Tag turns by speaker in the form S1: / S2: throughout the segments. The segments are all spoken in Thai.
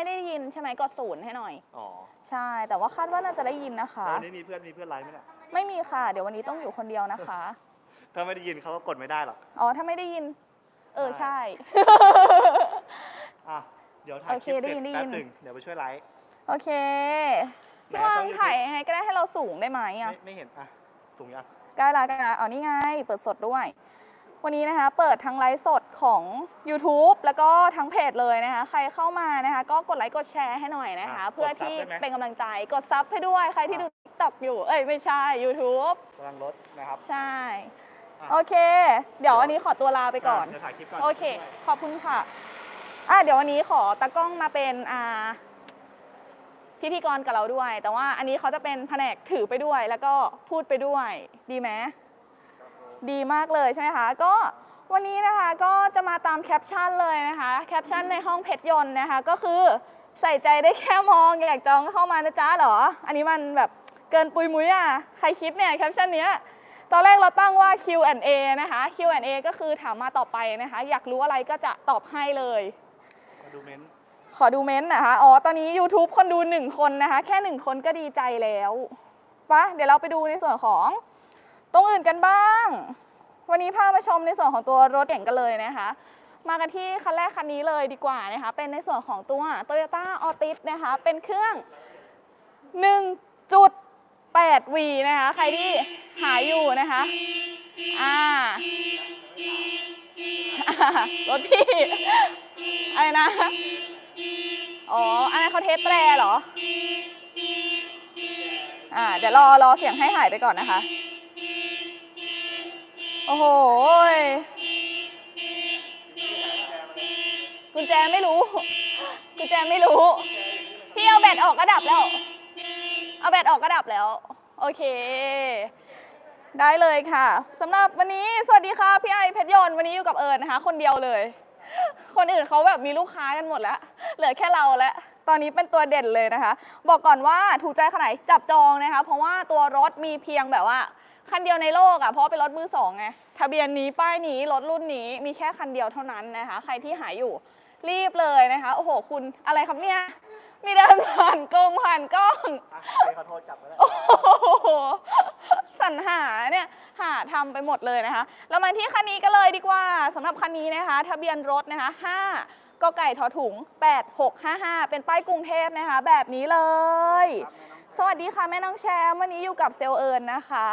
S1: ไม่ได้ยินใช่ไหมกดศูนย์ให้หน่อย
S2: อ๋อ
S1: ใช่ แต่ว่าคาดว่าน่าจะได้ยินนะคะ
S2: แล้ววันนี้มีเพื่อนมีเพื่อนไลฟ์ไหมเนี่ย
S1: ไม่มีค่ะ เดี๋ยววันนี้ต้องอยู่คนเดียวนะคะ
S2: ถ้าไม่ได้ยินเขาก็กดไม่ได้หรอก
S1: อ๋อ ถ้าไม่ได้ยิน เออ ใช่
S2: อะ เดี๋ยวถ่าย
S1: โอ
S2: ค
S1: เค
S2: ลิป
S1: ได้
S2: เสร็จ
S1: ยินได้
S2: แป๊
S1: ยิ
S2: บ
S1: น
S2: หนึ่งเดี๋ยวไปช่วยไลฟ์
S1: โอเค
S2: ไหน
S1: พี่วา
S2: ช่
S1: ง
S2: อง YouTube
S1: ถ่ายยังไงก็ได้ให้เราสูงได้ไหมอะ
S2: ไม่ไม่เห็น อะสูงยัง
S1: ใกล้ละใกล้ละอ๋อนี่ไง เปิดสดด้วย วันนี้นะคะเปิดทั้งไลฟ์สดของ YouTube แล้วก็ทั้งเพจเลยนะคะ ใครเข้ามานะคะก็กดไลค์กดแชร์ให้หน่อยนะคะเพื่อที่เป็นกำลังใจกดซับให้ด้วยใครที่ดู TikTok อยู่ เอ้ยไม่ใช่ YouTube
S2: กำลังลดนะครับ
S1: ใช่
S2: อะ
S1: โอเค เดี๋ยววันนี้ขอตัวลาไปก่อน
S2: เดี๋ยวถ่ายคลิปก่อน
S1: โอเค ขอบคุณค่ะ อะ เดี๋ยววันนี้ขอตากล้องมาเป็นอ่าพิธีกรกับเราด้วย แต่ว่าอันนี้เขาจะเป็นแผนกถือไปด้วย แล้วก็พูดไปด้วย ดีไหม ดีมากเลยใช่ไหมคะ ก็วันนี้นะคะก็จะมาตามแคปชั่นเลยนะคะแคปชั่นในห้องเพชรยนต์นะคะก็คือใส่ใจได้แค่มองอยากจองก็เข้ามานะจ๊ะเหรอ อันนี้มันแบบเกินปุยมุ้ยอะใครคิดเนี่ยแคปชั่นเนี้ยตอนแรกเราตั้งว่า Q&A นะคะ Q&A ก็คือถามมาต่อไปนะคะ อยากรู้อะไรก็จะตอบให้เลย
S2: มาดูเม้นต์
S1: ขอดูเม้นต์นะคะ อ๋อ ตอนนี้ YouTube คนดูหนึ่งคนนะคะ แค่หนึ่งคนก็ดีใจแล้วปะเดี๋ยวเราไปดูในส่วนของ ตรงอื่นกันบ้าง วันนี้พามาชมในส่วนของตัวรถเก่งกันเลยนะคะ มากันที่คันแรกคันนี้เลยดีกว่านะคะ เป็นในส่วนของตัว Toyota Altis นะคะ เป็นเครื่อง 1.8V นะคะ ใครที่หาอยู่นะคะ อ่ารถพี่ อะไรนะ อ๋อ อันนั้นเขาเทสแตรเหรอ อ่า เดี๋ยวรอรอเสียงให้หายไปก่อนนะคะ โอ้โหกุญแจไม่รู้ กุญแจไม่รู้ พี่เอาแบตออกก็ดับแล้ว เอาแบตออกก็ดับแล้ว โอเค ได้เลยค่ะสำหรับวันนี้สวัสดีค่ะ พี่ไอเพชรยนต์วันนี้อยู่กับเอิญนะคะ คนเดียวเลย คนอื่นเขาแบบมีลูกค้ากันหมดแล้ว เหลือแค่เราแล้วตอนนี้เป็นตัวเด่นเลยนะคะ บอกก่อนว่าถูกใจขนาดไหนจับจองนะคะ เพราะว่าตัวรถมีเพียงแบบว่า คันเดียวในโลกอะ่ะเพราะว่าเป็นรถมือสองไงทะเบียนนี้ป้ายนี้รถรุ่นนี้มีแค่คันเดียวเท่านั้นนะคะ ใครที่หาอยู่รีบเลยนะคะ โอ้โห คุณอะไรครับเนี่ย มีเดินผ่านกล้องผ่านกล้อง
S2: อะใครขอโทษกลับก็ได้
S1: โอ้โหสรรหาเนี่ยหาทำไปหมดเลยนะคะ เรามาที่คันนี้กันเลยดีกว่าสำหรับคันนี้นะคะ ทะเบียนรถนะคะ 5กไก่ทอถุง 8655 เป็นป้ายกรุงเทพนะคะ แบบนี้เลย สวัสดีค่ะแม่น้องแชมป์วันนี้อยู่กับเซลเอิญนะคะ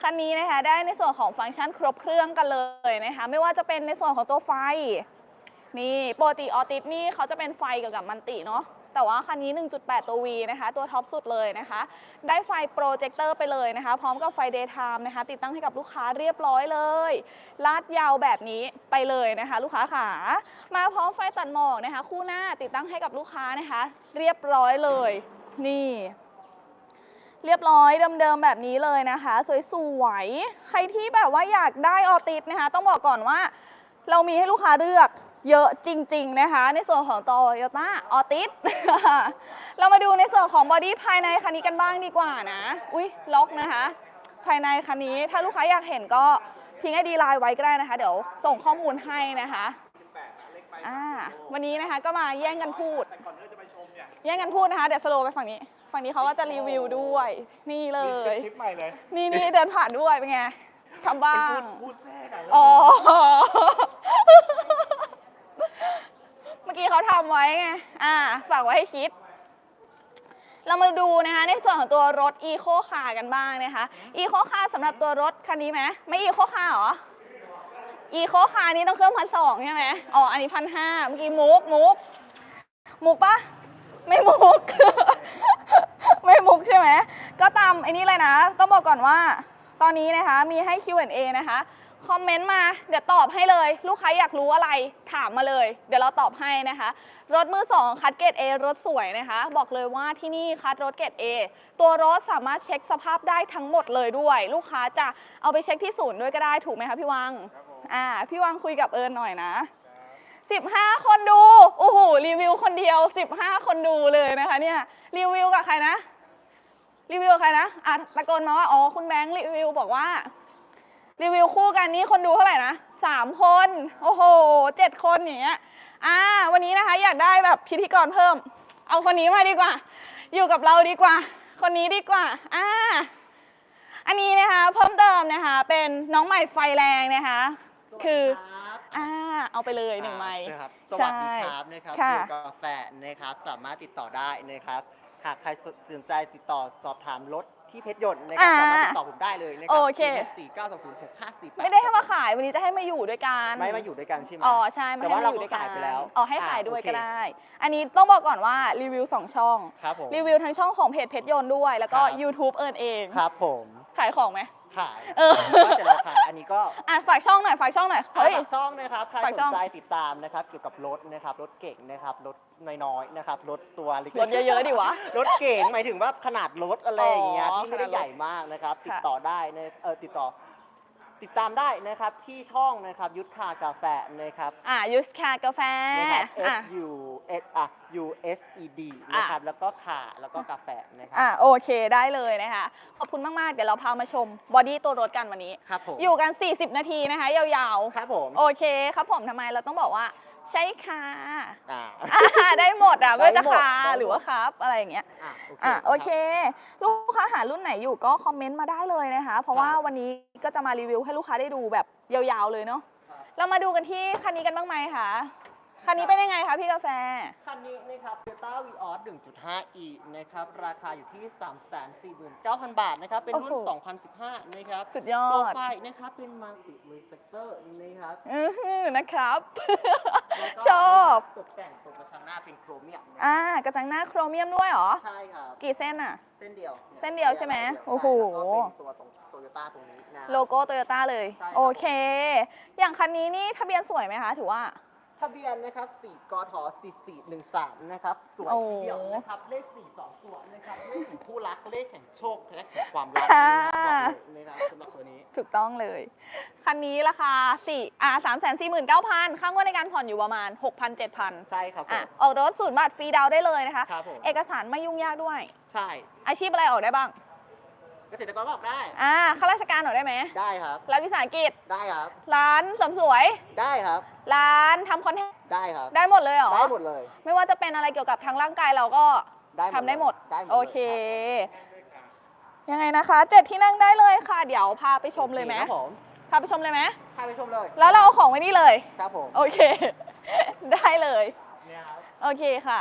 S1: คันนี้นะคะได้ในส่วนของฟังก์ชันครบเครื่องกันเลยนะคะไม่ว่าจะเป็นในส่วนของตัวไฟ นี่ปกติออติสนี่เขาจะเป็นไฟเกี่ยวกับมันติเนาะแต่ว่าคันนี้ 1.8 ตัว V นะคะ ตัวท็อปสุดเลยนะคะ ได้ไฟโปรเจคเตอร์ไปเลยนะคะ พร้อมกับไฟ Daytime นะคะ ติดตั้งให้กับลูกค้าเรียบร้อยเลย ลาดยาวแบบนี้ไปเลยนะคะ ลูกค้าขา มาพร้อมไฟตัดหมอกนะคะ คู่หน้าติดตั้งให้กับลูกค้านะคะ เรียบร้อยเลย นี่ เรียบร้อยเดิมๆแบบนี้เลยนะคะ สวยๆ ใครที่แบบว่าอยากได้ออติสนะคะ ต้องบอกก่อนว่า เรามีให้ลูกค้าเลือกเยอะจริง ๆ นะคะ ในส่วนของ Toyota Altis เรามาดูในส่วนของบอดี้ภายในคันนี้กันบ้างดีกว่านะ อุ้ยล็อกนะคะ ภายในคันนี้ถ้าลูกค้าอยากเห็นก็ทิ้งไอดีไลน์ไว้ก็ได้นะคะ เดี๋ยวส่งข้อมูลให้นะคะอ่าวันนี้นะคะก็มาแย่งกันพูด
S2: แต่ก่อนที่เราจะไปชมเนี่ย
S1: แย่งกันพูดนะคะ เดี๋ยวสโลว์ไปฝั่งนี้ ฝั่งนี้เขาก็จะรีวิวด้วย นี่เล
S2: นี่เป็น
S1: ย
S2: คลิปใหม่เลย
S1: นี่นี่เดินผ่านด้วยเป็นไงทำบ้า
S2: พู
S1: ง
S2: ดพูดแทรกอะ
S1: อ๋อ เมื่อกี้เขาทำไว้ไง อ่า ฝากไว้ให้คิด เรามาดูนะคะ ในส่วนของตัวรถ Eco Car กันบ้างนะคะ Eco Car สำหรับตัวรถคันนี้ไหมไม่ Eco Car เหรอ Eco Car นี้ต้องเครื่องพันสองใช่ไหมอ๋อ อันนี้พันห้าเมื่อกี้มุกมุกมุกปะ ไม่มุก ไม่มุกใช่ไหม ก็ตามไอ้นี่เลยนะ ต้องบอกก่อนว่า ตอนนี้นะคะมีให้ Q&A นะคะ คอมเมนต์มา เดี๋ยวตอบให้เลย ลูกค้าอยากรู้อะไร ถามมาเลย เดี๋ยวเราตอบให้นะคะ รถมือ 2 คัดเกรด A รถสวยนะคะ บอกเลยว่าที่นี่คัดรถเกรด A ตัวรถสามารถเช็คสภาพได้ทั้งหมดเลยด้วย ลูกค้าจะเอาไปเช็คที่ศูนย์ด้วยก็ได้ถูกไหมคะพี่วัง อ่า พี่วังคุยกับเอิญหน่อยนะ 15 คนดูโอ้โหรีวิวคนเดียว 15 คนดูเลยนะคะเนี่ยรีวิวกับใครนะรีวิวกับใครนะอะตะโกนมาว่าอ๋อคุณแบงค์รีวิวบอกว่า รีวิวคู่กันนี้คนดูเท่าไหร่นะสามคนโอ้โหเจ็ดคนอย่างเงี้ยอ่าวันนี้นะคะอยากได้แบบพิธีกรเพิ่ม เอาคนนี้มาดีกว่า อยู่กับเราดีกว่า คนนี้ดีกว่าอ่าอันนี้นะคะเพิ่มเติมนะคะเป็นน้องใหม่ไฟแรงนะคะ คือ อ่าเอาไปเลยหนึ่งไม้
S3: ครับส
S1: ใช่
S3: วัสดีครับนะครับ
S1: ค่ะ
S3: เกี่ยวกับกาแฟนะครับสามารถติดต่อได้นะครับหากใครสนใจติดต่อสอบถามรถที่เพชรยนต์นะครับ
S1: อ่า
S3: สามารถติดต่อผมได้เลยนะครั
S1: โอเค
S3: สี่เก้าสองศูนย์หกห้าสี่แปด
S1: ไม่ได้ให้มาขายวันนี้จะให้มาอยู่ด้วยกัน
S3: ไม่มาอยู่ด้วยกันใช่ไหม
S1: อ๋อใช่มา
S3: แต่
S1: ให้
S3: ว่า
S1: มา
S3: เรา
S1: อยู่
S3: ก็
S1: ด้วยกัน
S3: ขายไปแล้ว
S1: อ๋อให้ขายด้วย
S3: อ่าโอเค
S1: ก็ได้ อันนี้ต้องบอกก่อนว่ารีวิวสองช่อง
S3: ครับผม
S1: รีวิวทั้งช่องของเพจเพชรยนต์ด้วย แล้วก็
S3: ครับ
S1: YouTube เอิญเอง
S3: ครับผม
S1: ขายของไหม
S3: ขาย
S1: เออ
S3: ว่าแต่เราขายอันนี้ก็
S1: อะฝากช่องหน่อยฝากช่องหน่อยเฮ้ย
S3: ฝากช่องนะครับใคร
S1: ฝาก
S3: ส
S1: ช่
S3: น
S1: อง
S3: ใจติดตามนะครับ เกี่ยวกับรถนะครับ รถเก่งนะครับ รถน้อยๆนะครับ รถตัวเล็กๆ
S1: รถเยอะๆดิวะ
S3: รถเก่งหมายถึงว่าขนาดรถอะไรอย่างเงี้ย
S1: อ๋อ
S3: ที่ไม่ได้
S1: ขนาดรถ
S3: ใหญ่มากนะครับ ติด
S1: ค่ะ
S3: ต่อได้ในเออติดต่อ ติดตามได้นะครับที่ช่องนะครับยุทธากาแฟนะครับ
S1: อะยูสคากาแฟ
S3: นะครับ
S1: อะ
S3: S U S อะ U S E D นะครับแล้วก็ขาแล้วก็กาแฟนะครับ
S1: อะโอเคได้เลยนะคะ ขอบคุณมาก ๆ เดี๋ยวเราพามาชมบอดี้ตัวรถกันวันนี้
S3: ครับผม
S1: อยู่กัน 40 นาทีนะคะ ยาว
S3: ครับผม
S1: ๆโอเคครับผมทำไมเราต้องบอกว่า ใช่ค่ะ
S3: อ่า
S1: อะได้หมดอะไม่ว่าจะ
S3: ได้หมด
S1: ค่ะ
S3: ได้หมด
S1: หรือว่าครับอะไรอย่างเงี้ย
S3: อะ
S1: อะโอเค
S3: รับ
S1: ลูกค้าหารุ่นไหนอยู่ก็คอมเมนต์มาได้เลยนะคะ เพราะว่า
S3: ครับ
S1: วันนี้ก็จะมารีวิวให้ลูกค้าได้ดูแบบยาวๆเลยเนาะ
S3: ครับ
S1: เรามาดูกันที่คันนี้กันบ้างไหมคะ คันนี้เป็นยังไงคะพี่กาแฟ
S3: คันนี้นะครับ Toyota Vios 1.5e นะครับ ราคาอยู่ที่ 349,000 บาทนะครับ เป็นรุ่น
S1: โอ้โห
S3: 2015 นะครับ
S1: สุดยอ
S3: โปร
S1: ด
S3: ไฟล์นะครับ เป็น Multi Reflector นะครับ
S1: อือหือนะครับ
S3: แล้วก็
S1: ชอบ
S3: ตกแต่งตรงกระชังหน้าเป็นโครเมียมนะ
S1: อ่ากระจังหน้าโครเมียมด้วยเหรอ
S3: ใช่ครับ
S1: กี่เส้นอะ
S3: เส้นเดียว
S1: เส้นเดียวใช่ไหม
S3: เส้นเดียว
S1: โอ้โห
S3: ใช่แล้วก็เป็นตัวตรงโตโยต้าตรงนี้นะ
S1: โลโก้โตโยต้าเลย
S3: ใช่ครับ
S1: โอเค อย่างคันนี้นี่ทะเบียนสวยไหมคะ ถือว่า
S3: ทะเบียนนะครับ4กท4413นะครับสวย
S1: โอ้
S3: ทีเดียวนะครับเลข4 2ตัวนะครับเลขแห่งคู่รักเลขแห่งโชคและแห่งความรัก
S1: อ่า
S3: นะครับสำหรับตัวนี้
S1: ถูกต้องเลย คันนี้ราคา4อ่า3 4 9 0 0 0ค่างวดในการผ่อนอยู่ประมาณ 6,000 7,000
S3: ใช่ครับผ
S1: อะ
S3: ม
S1: ออกรถศูนย์บาทฟรีดาวน์ได้เลยนะคะ
S3: ครับผม
S1: เอกสารไม่ยุ่งยากด้วย
S3: ใช่
S1: อาชีพอะไรออกได้บ้าง
S3: เกษตรกรบอกได้
S1: อ่าข้าราชการออกได้ไหม
S3: ได้ครับ
S1: รัฐวิสาหกิจ
S3: ได้ครับ
S1: ร้านเสริมสวย
S3: ได้ครับ
S1: ร้านทำคอนเทนต์
S3: ได้ครับ
S1: ได้หมดเลยเหรอ
S3: ได้หมดเลย
S1: ไม่ว่าจะเป็นอะไรเกี่ยวกับทางร่างกายเราก็
S3: ได้หมด
S1: ทำได้หมด
S3: ได้หมดเลย
S1: โอเค ยังไงนะคะเจ็ดที่นั่งได้เลยค่ะ เดี๋ยวพาไปชมเลยไหม
S3: ครับผม
S1: พาไปชมเลยไหม
S3: พาไปชมเลย
S1: แล้วเราเอาของไว้นี่เลย
S3: ครับผม
S1: โอเค ได้เลย
S3: เนี่ยครับ
S1: โอเคค่ะ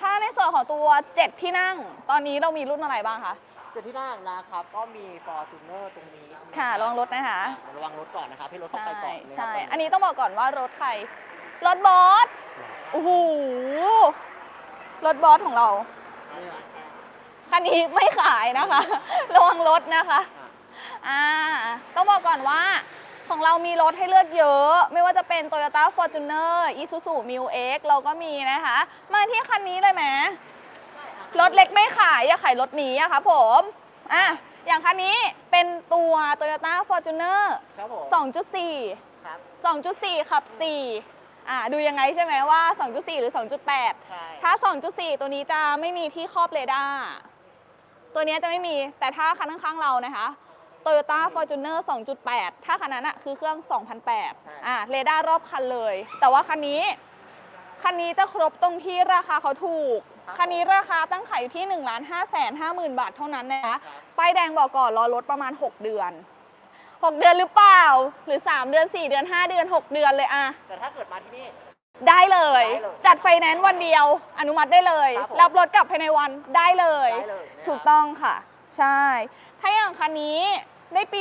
S1: ถ้าในส่วนของตัวเจ็ดที่นั่ง ตอนนี้เรามีรุ่นอะไรบ้างคะ
S3: เดี๋ยวที่นั่งนะครับก็มี Fortuner ตรงนี้น
S1: ค่ะระวังรถนะคะ
S3: ระวังรถก่อนนะครับให้รถเข้า
S1: ใช่
S3: ไปก่อนนะครับ
S1: ใช่
S3: ตรง
S1: อันนี้ต้องบอกก่อนว่ารถใคร รถบอสโอ้โหรถบอสของเรา
S3: เนี่ย
S1: คันนี้ไม่ขายนะคะ ระวังรถนะคะ
S3: อะ
S1: อ่า ต้องบอกก่อนว่าของเรามีรถให้เลือกเยอะ ไม่ว่าจะเป็น Toyota Fortuner Isuzu m i l X เราก็มีนะคะ มาที่คันนี้เลยไหม รถเล็กไม่ขาย อย่าขายรถนี้อะครับผมอะอย่างคันนี้เป็นตัว Toyota Fortuner
S3: ครับผม
S1: 2.4
S3: ครับ
S1: 2.4 ขับ 4 อ่าดูยังไงใช่ไหมว่า 2.4 หรือ 2.8
S3: ใช่
S1: ถ้า 2.4 ตัวนี้จะไม่มีที่ครอบเรดาร์ตัวนี้จะไม่มีแต่ถ้าคันข้างๆเรานะคะ Toyota Fortuner 2.8 ถ้าคันนั้นอะคือเครื่อง2008อ่าเรดาร์รอบคันเลย แต่ว่าคันนี้ คันนี้จะครบตรงที่ราคาเขาถูก คันนี้ราคาตั้งขายอยู่ที่1 5 5 0 0 0 0บาทเท่านั้นนะคะป้ายแดงบอกก่อนรอรถประมาณ 6 เดือน 6 เดือนหรือเปล่า หรือ 3 เดือน 4 เดือน 5 เดือน 6 เดือนเลยอะ
S3: แต่ถ้าเกิดมาที่นี่
S1: ได้เลย
S3: ได้เลย
S1: จัดไฟแนนซ์วันเดียว อนุมัติได้เลย
S3: ครับผม
S1: รับรถกลับภายในวันได้เลย
S3: ได้เลยนะครับ
S1: ถูกต้องค่ะ ใช่ ถ้าอย่างคันนี้ ได้ปี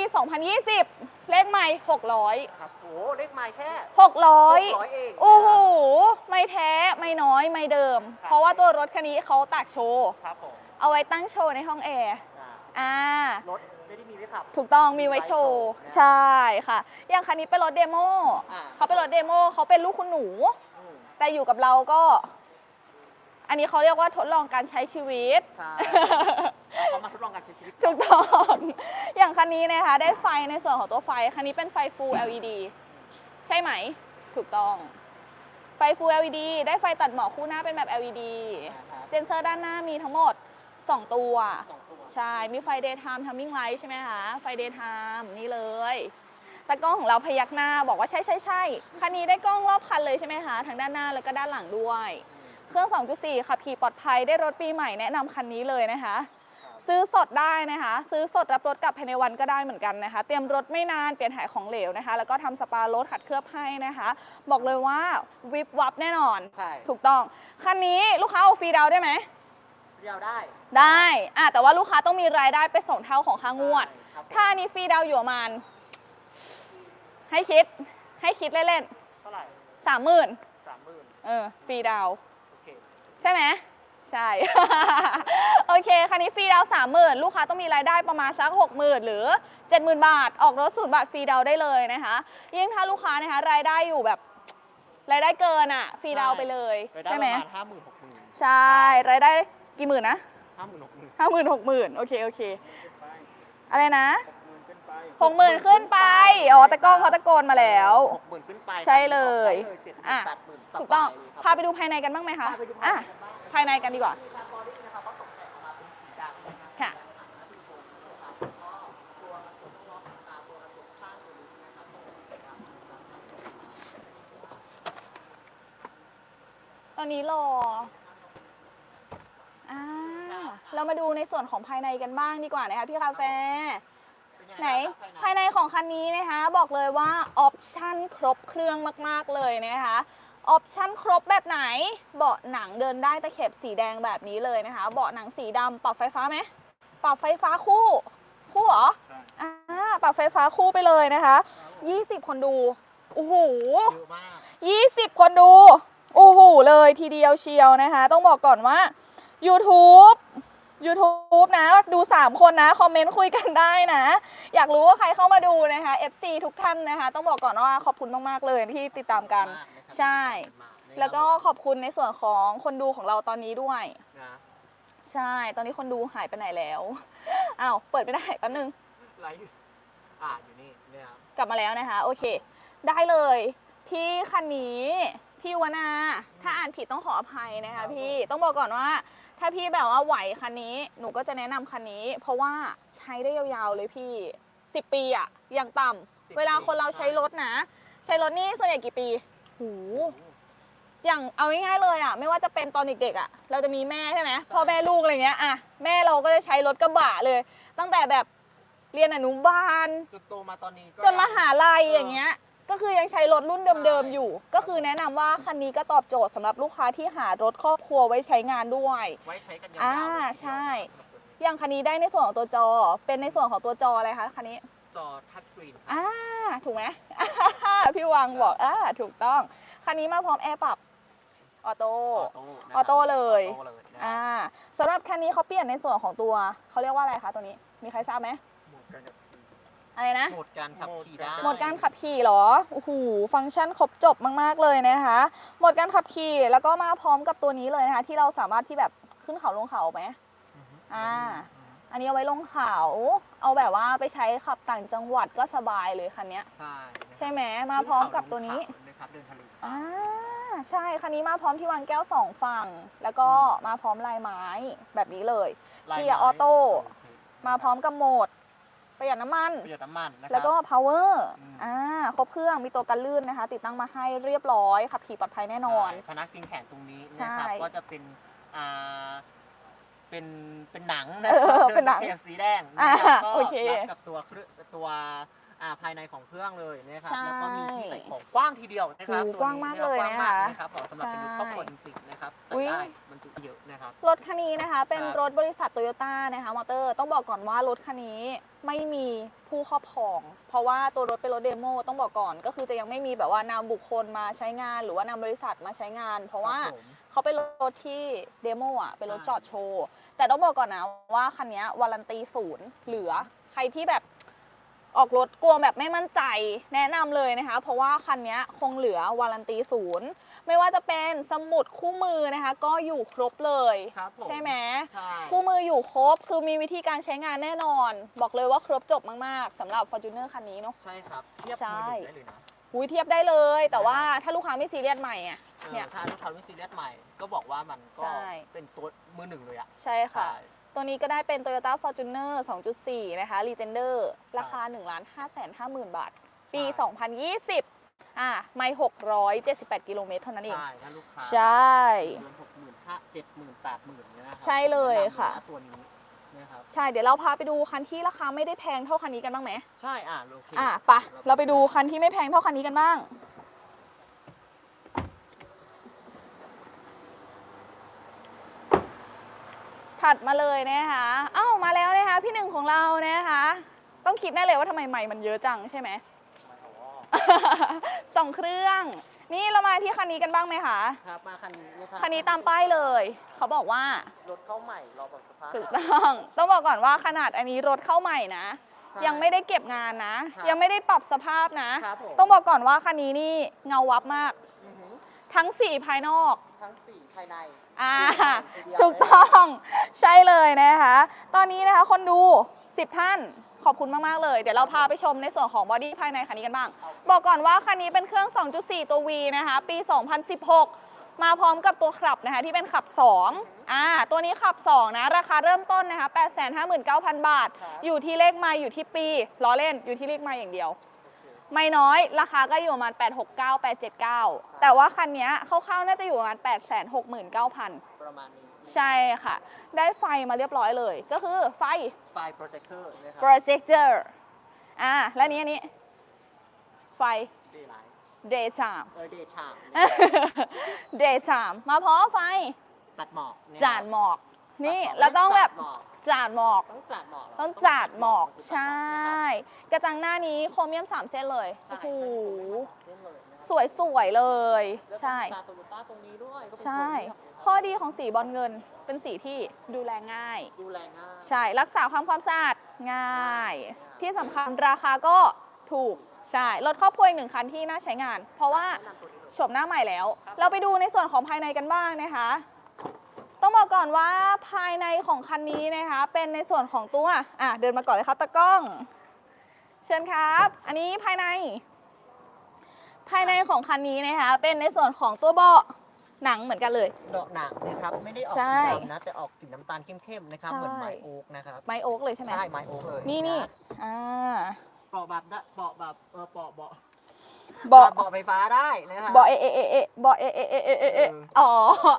S1: 2020 เลขใหม่ 600
S3: ครับโอ้เลขไม้แค่
S1: 600
S3: 600เอง
S1: โอ้โห ไม่แท้ ไม่น้อย ไม่เดิม
S3: ครับ
S1: เพราะว่าตัวรถคันนี้เขาตากโชว์
S3: ครับผม
S1: เอาไว้ตั้งโชว์ในห้องแอร์
S3: อ่า
S1: อ่า
S3: รถไม่ได้มีไว้ขับ
S1: ถูกต้องมีไว้โชว์
S3: มีไว้โชว์นะ
S1: ใช่ค่ะ อย่างคันนี้เป็นรถเดโม
S3: อ่า
S1: เขาเป็นรถเดโมเขาเป็นลูกคุณหนู
S3: อืม
S1: แต่อยู่กับเราก็ อันนี้เขาเรียกว่าทดลองการใช้ชีวิต
S3: ใช่ เขามาทดลองการใช้ชีวิต
S1: ถูกต้อง อย่างคันนี้นะคะ ได้ไฟในส่วนของตัวไฟ คันนี้เป็นไฟ Full LED ใช่ไหม ถูกต้อง ไฟ Full LED ได้ไฟตัดหมอกคู่หน้าเป็นแบบ LED
S3: นะครับ
S1: เซ็นเซอร์ด้านหน้ามีทั้งหมด2ตัว
S3: สองตัว
S1: ใช่ มีไฟ daytime timing light ใช่ไหมคะ ไฟ daytime นี่เลยตากล้องของเราพยักหน้าบอกว่าใช่ใช่ใช่คันนี้ได้กล้องรอบคันเลยใช่ไหมคะทั้งด้านหน้าแล้วก็ด้านหลังด้วย เครื่อง 2.4ขับขี่ปลอดภัยได้รถปีใหม่แนะนำคันนี้เลยนะคะ ซื้อสดได้นะคะ ซื้อสดรับรถกลับภายในวันก็ได้เหมือนกันนะคะ เตรียมรถไม่นานเปลี่ยนถ่ายของเหลวนะคะ แล้วก็ทำสปารถขัดเคลือบให้นะคะ บอกเลยว่าวิบวับแน่นอน
S3: ใช่
S1: ถูกต้องคันนี้ลูกค้าเอาฟรีดาวน์ได้ไหม
S3: เดียวได้
S1: ได้อะแต่ว่าลูกค้าต้องมีรายได้เป็นสองเท่าของค่างวด
S3: ครับผม
S1: ถ้าอันนี้ฟรีดาวน์อยู่ประมาณให้คิดให้คิดเล่น
S3: เท่าไหร่
S1: ๆสามหมื่น
S3: สามหมื่น
S1: เออฟรีดาวน์
S3: โอเค
S1: ใช่ไหม ใช่ โอเค คันนี้ฟรีดาวสามหมื่นลูกค้าต้องมีรายได้ประมาณสักหกหมื่นหรือเจ็ดหมื่นบาท ออกรถศูนย์บาทฟรีดาวได้เลยนะคะ ยิ่งถ้าลูกค้านะคะรายได้อยู่แบบรายได้เกินอะฟรีดาวไปเลย
S3: รายได้
S1: ใช่ไหม
S3: ประมาณห้าหมื่นหกหมื่น
S1: ใช่รายได้กี่หมื่นนะ
S3: ห้าหมื่นหกหมื่น
S1: ห้าหมื่นหกหมื่นโอเคโอเค อะไรนะ
S2: ขึ้นไป
S1: หกหมื่นขึ้นไป อ๋อตะกล้องเขาตะโกนมาแล้ว
S3: หกหมื่นขึ้นไป
S1: ใช่เลย
S3: เจ็ดหมื่
S1: อะ
S3: นแปดหมื่น
S1: ถูกต้อง
S3: สบยเลยครับ
S1: พาไปดูภายในกันบ้างไหมคะ
S3: พาไปดู
S1: อะ
S3: ภายในกันบ้าง
S1: ภายในกันดีกว่า
S3: ที่ทางบอดี้นะครับก็ตกแต่งออกมาเป็นสีดำนะครับ
S1: ค่ะ
S3: แล้วก็ตัวกระจกรอบตาตัวกระจกข้างตัวนี้นะครับผม
S1: ตอนนี้รออ่าเรามาดูในส่วนของภายในกันบ้างดีกว่านะคะพี่คาเฟ่
S3: เป็นยัง
S1: ไหน
S3: งครับ
S1: ภายในของคันนี้นะคะ บอกเลยว่าออปชั่นครบเครื่องมาก ๆ เลยนะคะ ออปชั่นครบแบบไหน เบาะหนังเดินได้ตะเข็บสีแดงแบบนี้เลยนะคะ เบาะหนังสีดำปรับไฟฟ้าไหมปรับไฟฟ้าคู่ คู่เหรอ
S2: ใช่
S1: อ่าปรับไฟฟ้าคู่ไปเลยนะคะ20 คนดูโอ้โห
S3: เยอะมาก
S1: 20 คนดูโอ้โหเลยทีเดียวเชียวนะคะ ต้องบอกก่อนว่า YouTube YouTube นะ ดู 3 คนนะ คอมเมนต์คุยกันได้นะ อยากรู้ว่าใครเข้ามาดูนะคะ FC ทุกท่านนะคะ ต้องบอกก่อนว่าขอบคุณมาก ๆ เลยที่ติดตามกัน
S3: มากนะครับ
S1: ใช่
S3: มากนะครับ
S1: แล้วก็ขอบคุณในส่วนของคนดูของเราตอนนี้ด้วย
S3: นะ
S1: ใช่ ตอนนี้คนดูหายไปไหนแล้ว อ้าว เปิดไม่ได้แป๊บนึง
S3: ไลฟ์อ่าอยู่นี่เนี่ยครับ
S1: กลับมาแล้วนะคะ โอเค ได้เลย พี่คันนี้ พี่วนา ถ้าอ่านผิดต้องขออภัยนะคะพี่ต้องบอกก่อนว่า ถ้าพี่แบบว่าไหวคันนี้ หนูก็จะแนะนำคันนี้ เพราะว่าใช้ได้ยาวๆเลยพี่ 10 ปีอะอย่างต่ำเวลาคนเราใช้รถนะ ใช้รถนี่ส่วนใหญ่กี่ปี หูอย่างเอาง่ายๆเลยอะไม่ว่าจะเป็นตอนเด็กๆอะเราจะมีแม่ใช่ไหมพ่อแม่ลูกอะไรเงี้ยอะแม่เราก็จะใช้รถกระบะเลย ตั้งแต่แบบเรียนอนุบาล
S3: จนโตมาตอนนี้ก็
S1: จนมหาลัยอย่างเงี้ย ก็คือยังใช้รถรุ่นเดิมๆอยู่ ก็คือแนะนำว่าคันนี้ก็ตอบโจทย์สำหรับลูกค้าที่หารถครอบครัวไว้ใช้งานด้วย
S3: ไว้ใช้กันยาวๆ
S1: อ่า
S3: เลยทีเดียว
S1: ใช่
S3: นะครับ
S1: อย่างคันนี้ได้ในส่วนของตัวจอ เป็นในส่วนของตัวจออะไรคะคันนี้
S3: จอทัชสกรีน
S1: อ่าถูกไหม พี่วังบอกอ่าถูกต้อง คันนี้มาพร้อมแอร์ปรับออโต้
S3: นะครับ
S1: ออโต้เลย
S3: ออโต้เลยนะครับ
S1: อ่าสำหรับคันนี้เขาเปลี่ยนในส่วนของตัวเขาเรียกว่าอะไรคะตัวนี้ มีใครทราบไหม
S2: หมดกันกับ
S1: อะไรนะ
S3: โหมดการขับขี่ได้
S1: โหมดการขับขี่เหรอ โอ้โห ฟังก์ชันครบจบมากๆเลยนะคะโหมดการขับขี่แล้วก็มาพร้อมกับตัวนี้เลยนะคะ ที่เราสามารถที่แบบขึ้นเขาลงเขาไหม
S3: อือฮึ
S1: อ่า อันนี้เอาไว้ลงเขาเอาแบบว่าไปใช้ขับต่างจังหวัดก็สบายเลยคันเนี้ย
S3: ใช่นะครับ
S1: ใช่ไหมมาพร้อมกับตัวนี้
S3: นะครับเดินทะเลทราย
S1: อ่าใช่คันนี้มาพร้อมที่วางแก้วสองฝั่ง แล้วก็มาพร้อมลายไม้แบบนี้เลย
S3: ลาย
S1: เกียร์
S3: ไม้
S1: ออโต้
S3: โอเค
S1: มาพร้อมกับโหมดประหยัดน้ำมัน
S3: ประหยัดน้ำมันนะครับ
S1: แล้วก็ power
S3: อืม
S1: อ่าครบเครื่องมีตัวกันลื่นนะคะ ติดตั้งมาให้เรียบร้อยขับขี่ปลอดภัยแน่นอน
S3: ใช่พนักพิงแขนตรงนี้นะครับ
S1: ใช่
S3: ก็จะเป็นอ่า เป็นเป็นหนังนะ
S1: เอ
S3: ครั
S1: อบเป็นหนัง
S3: เดิตะเข็บสีแดงนะครับ
S1: อ่า
S3: ก็
S1: โอเค
S3: รับกับตัวเครื่องตัวอ่าภายในของเครื่องเลยนะครับ
S1: ใช่
S3: แล้วก็มีที่ใส่ของกว้างทีเดียวนะครับ
S1: โอ้
S3: ตัว
S1: กว้างมากเลย
S3: กว้างมาก
S1: นะคะ
S3: นะครับสำหรับเป็นรถ
S1: ใช่
S3: ครอบครัวจริงๆนะครับใส่
S1: อุ๊ย
S3: ได้บรรจุเยอะนะครับ
S1: รถคันนี้นะคะ เป็น
S3: ครับ
S1: รถบริษัทโตโยต้านะคะมอเตอร์ต้องบอกก่อนว่ารถคันนี้ไม่มีผู้ครอบครอง เพราะว่าตัวรถเป็นรถเดโมต้องบอกก่อนก็คือจะยังไม่มีแบบว่านามบุคคลมาใช้งาน หรือว่านามบริษัทมาใช้งาน เพราะว่า
S3: ครับผม
S1: เขาเป็นรถที่เดโมอะเป็นรถ
S3: ใช่
S1: จอดโชว์ แต่ต้องบอกก่อนนะว่าคันนี้วารันตีศูนย์เหลือใครที่แบบออกรถกลัวแบบไม่มั่นใจแนะนำเลยนะคะ เพราะว่าคันนี้คงเหลือวารันตีศูนย์ไม่ว่าจะเป็นสมุดคู่มือนะคะ ก็อยู่ครบเลย
S3: ครับผม
S1: ใช่ไหม
S3: ใช่
S1: คู่มืออยู่ครบคือมีวิธีการใช้งานแน่นอน บอกเลยว่าครบจบมาก ๆสำหรับ Fortuner คันนี้เนาะ
S3: ใช่ครับเทียบ
S1: ใช่
S3: มือหนึ่งได้เลยนะ
S1: หุยเทียบได้เลย แต่ว่าถ้าลูกค้าไม่ซีเรียสใหม่อะ
S3: เออ
S1: เนี่ย
S3: ถ้าลูกค้าไม่ซีเรียสใหม่ ก็บอกว่ามันก็
S1: ใช่
S3: เป็นตัวมือหนึ่งเลยอะ
S1: ใช่ค่ะ
S3: ใช่
S1: ตัวนี้ก็ได้เป็น Toyota Fortuner 2.4 นะคะ Legender ราคา 1 5 5 0 0 0 0 บาท ปี
S3: ใช่
S1: 2020 อ่าไม่678 กิโลเมตรเท่านั้นเอง
S3: ใช่ถ้าลูกค้า
S1: ใช่
S3: เดือนหกหมื่นห้าเจ็ดหมื่นแปดหมื่นเนี่ยนะครับ
S1: ใช่เลยค่ะ
S3: แนนำนตัวนี้ นะครับ
S1: ใช่เดี๋ยวเราพาไปดูคันที่ราคาไม่ได้แพงเท่าคันนี้กันบ้างไหม
S3: ใช่อะโอเค
S1: อะไปะเราไปดูคันที่ไม่แพงเท่าคันนี้กันบ้าง ถัดมาเลยนะคะเอ้ามาแล้วนะคะพี่หนึ่งของเรานะคะ ต้องคิดแน่เลยว่าทำไมใหม่มันเยอะจังใช่ไหม สองเครื่อง นี่เรามาที่คันนี้กันบ้างไหมคะ
S3: ครับมาคันนี้ะรับ
S1: คันนี้ตามป้ายเลย เขาบอกว่า
S3: รถเข้าใหม่รอบอกสภาพ
S1: ถูกต้อง ต้องบอกก่อนว่าขนาดอันนี้รถเข้าใหม่นะ
S3: ใช่
S1: ยังไม่ได้เก็บงานนะ
S3: ครับ
S1: ยังไม่ได้ปรับสภาพนะ
S3: ครับผม
S1: ต้องบอกก่อนว่าคันนี้นี่เงาวับมาก
S3: อือหือ
S1: ทั้งสีภายนอก
S3: ทั้งสี่ภายใน
S1: อ่า
S3: ทีเดียว
S1: ถูกต้อง ใช่เลยนะคะ ตอนนี้นะคะคนดู 10 ท่าน ขอบคุณมาก ๆ เลย เดี๋ยวเราพาไปชมในส่วนของบอดี้ภายในคันนี้กันบ้าง บอกก่อนว่าคันนี้เป็นเครื่อง 2.4 ตัว V นะคะ ปี 2016 มาพร้อมกับตัวขับนะคะที่เป็นขับ 2 อ่า ตัวนี้ขับ 2 นะ ราคาเริ่มต้นนะคะ 859,000 บาท อยู่ที่เลขไมาอยู่ที่ปีล้อเล่นอยู่ที่เลขไมาอย่างเดียว ไม่น้อย ราคาก็อยู่ประมาณ 869 879 แต่ว่าคันนี้คร่าวๆน่าจะอยู่ประมาณ 869,000
S3: ประมาณนี้
S1: ใช่ค่ะ ได้ไฟมาเรียบร้อยเลย ก็คือไฟ
S3: ไฟโปรเจคเตอร์นะครั
S1: projector อ่าและนี้อันนี้ ไฟ
S3: เดย์ไลท์
S1: daytime
S3: เออเดย์ชาม
S1: daytime มาพร้อมไฟ
S3: ตัดหมอกเย
S1: จานหมอก นี่
S3: ตัดหมอก
S1: เราต้องแบบ
S3: จัดหมอก
S1: จานหมอก
S3: ต้องจัดหมอกเหร
S1: ต้องจาดหมอกใช่ กระจังหน้านี้โครเมียม3เส้นเลย
S3: ใช่
S1: โอ้โห
S3: เส้นเลยนะครับ
S1: สวยๆเลย
S3: แล้วก็
S1: ใช่
S3: ตาโตโยต้าตรงนี้ด้วยก็เป็น
S1: ใช่
S3: โซนที่
S1: ข้อดีของสีบอลเงินเป็นสีที่ดูแลง่าย
S3: ดูแลง่าย
S1: ใช่รักษาความความสะอาดง่าย
S3: ง่าย
S1: ที่สำคัญราคาก็ถูกใช่รถครอบครัวอีกหนึ่งคันที่น่าใช้งาน เพราะว่า
S3: แนะนำตัวนี้เลย
S1: โฉมหน้าใหม่แล้ว เราไปดูในส่วนของภายในกันบ้างนะคะ ต้องบอกก่อนว่าภายในของคันนี้นะคะ เป็นในส่วนของตัวอะเดินมาก่อนเลยครับตะกล้อง เชิญครับ อันนี้ภายใน ภายในของคันนี้นะคะ เป็นในส่วนของตัวเบาะ หนังเหมือนกันเลย
S3: ดอกหนังนะครับไม่ได้ออก
S1: ใช่
S3: สีดำนะแต่ออกสีน้ำตาลเข้มๆนะครับ
S1: ใช่
S3: เหมือนไม้โอ๊กนะครับ
S1: ไม้โอ๊กเลยใช่ไหม
S3: ใช่ไม้โอ๊กเลย
S1: นี่นี่ะอ่า
S3: เปาะแบบได้เปาะแบบเออเปาะเบาะ
S1: เบาะ
S3: เบาะไฟฟ้าได้นะครับ
S1: เบาะเอะเอะเอะเอะเบาะเอะเอะเอะเอะเอะเอะอ๋อ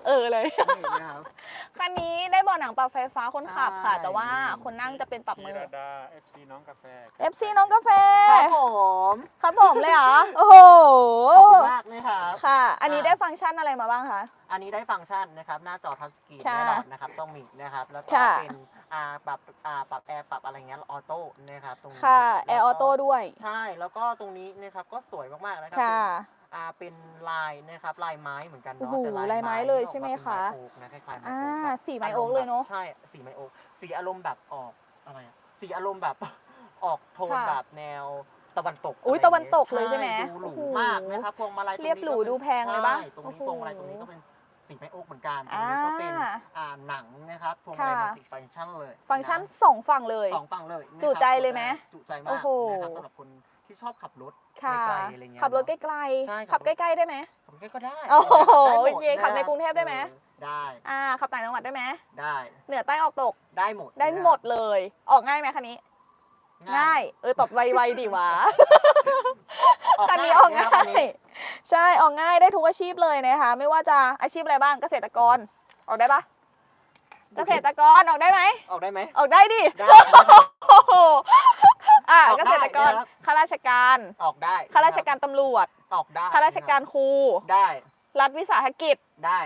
S1: เออเลย
S3: นี่นะครับ
S1: คันนี้ได้เบาะหนังปรับไฟฟ้าคนขับค่ะ
S3: ใช่
S1: แต่ว่าคนนั่งจะเป็นปรับ
S2: พี
S1: มือ
S2: ราดา FC น้องกาแฟ
S1: FC น้องกาแฟ
S3: ครับผม
S1: ครับผมเลยเหรอ โอ้โห
S3: ขอบคุณมากนะครับ
S1: ค่ะ อันนี้
S3: อ่า
S1: ได้ฟังก์ชันอะไรมาบ้างคะ
S3: อันนี้ได้ฟังก์ชันนะครับ หน้าจอทัชสกรีน
S1: ค่ะ
S3: แน่นอนนะครับ ต้องมีนะครับ แล้วก็
S1: ค่ะ
S3: เป็นอ่าปรับอ่าปรับแอร์ปรับอะไรเงี้ยออโต้นะครับตรงนี้
S1: ค่ะ แอ
S3: ล้ว
S1: ร์อ
S3: ก็
S1: อโต้ด้วย
S3: ใช่แล้วก็ตรงนี้นะครับก็สวยมากๆนะครับ
S1: ค่ะ
S3: เป็นอ่าเป็นลายนะครับลายไม้เหมือนกัน
S1: โอ้
S3: เนาะ
S1: โห
S3: แต่
S1: ลายไม้เลยใช่ไหมคะ
S3: ออกมาเป็นไม้โอ๊กนะคล้ายๆไม้
S1: อ่า
S3: โอ๊กแบบ
S1: สีไม้โอ๊กเลยเนอะ
S3: ใช่สีไม้โอ๊กสีอารมณ์แบบออกอะไรอะสีอารมณ์แบบ ออกโทน
S1: ค่ะ
S3: แบบแนวตะวันตก
S1: อุ๊ยะ
S3: ไร
S1: ตะวันตกเลยใช่ไหม
S3: ดูหรู
S1: โอ้โห
S3: มากนะครับพวงมาลัยตรงนี้
S1: เรียบหรู
S3: ก็ป็น
S1: ดูแพงเลยปะ
S3: ใช่ตรงนี้
S1: โอ้โห
S3: พวงมาลัยตรงนี้ก็เป็น สีไม้โอ๊กเหมือนกันตรงนี้ก็เป็น
S1: อ่า
S3: อ่าหนังนะครับพวงมาลัย
S1: ค่ะ
S3: มัลติฟังก์ชันเลย
S1: ฟังก์ชัน
S3: นะ
S1: สองฝั่งเลย
S3: สองฝั่งเลยนะครับ
S1: จุใจเลยไหม
S3: จุใจมา
S1: โอ้
S3: ก
S1: โห
S3: นะครับสำหรับคนที่ชอบขับรถ
S1: ค่ะ
S3: ไกลๆอะไรเงี้ย
S1: ขับรถ
S3: เนอะ
S1: ใกล้
S3: ใช่
S1: ๆ
S3: ขั
S1: ขั
S3: บบรถ
S1: ใกล้ ๆ ได้ไหม
S3: ขับใกล้ก็ได้
S1: โอ้โห
S3: ได้หมด
S1: โอเคขับในกรุงเทพได้ไหม
S3: ออได้
S1: อ่า ขับต่างจังหวัดได้ไหม
S3: ได้
S1: เหนือใต้ออกตก
S3: ได้หมด
S1: ได้หมดเลย ออกง่ายไหมคันนี้ง่าย เออ ตอบไวๆดีวะคันนี้ออกะ
S3: ครับ
S1: ง่า
S3: คันนี้
S1: ย ใช่ออกง่ายได้ทุกอาชีพเลยนะคะ ไม่ว่าจะอาชีพอะไรบ้างเกษตรกร ออกได้ปะเกษตรกรออกได้ไหม
S3: ออกได้ไหม
S1: ออกได้ดิ
S3: ได้นะครับ
S1: โอ้โหอ่า
S3: ออก
S1: เก
S3: ได้
S1: ษตรกร
S3: นะครับ
S1: ข้าราชการ
S3: ออกได้
S1: ข้าราชการตำรวจ
S3: ออกได้
S1: ข้าราชการครู
S3: ได้
S1: รัฐวิสาหกิจ
S3: ได้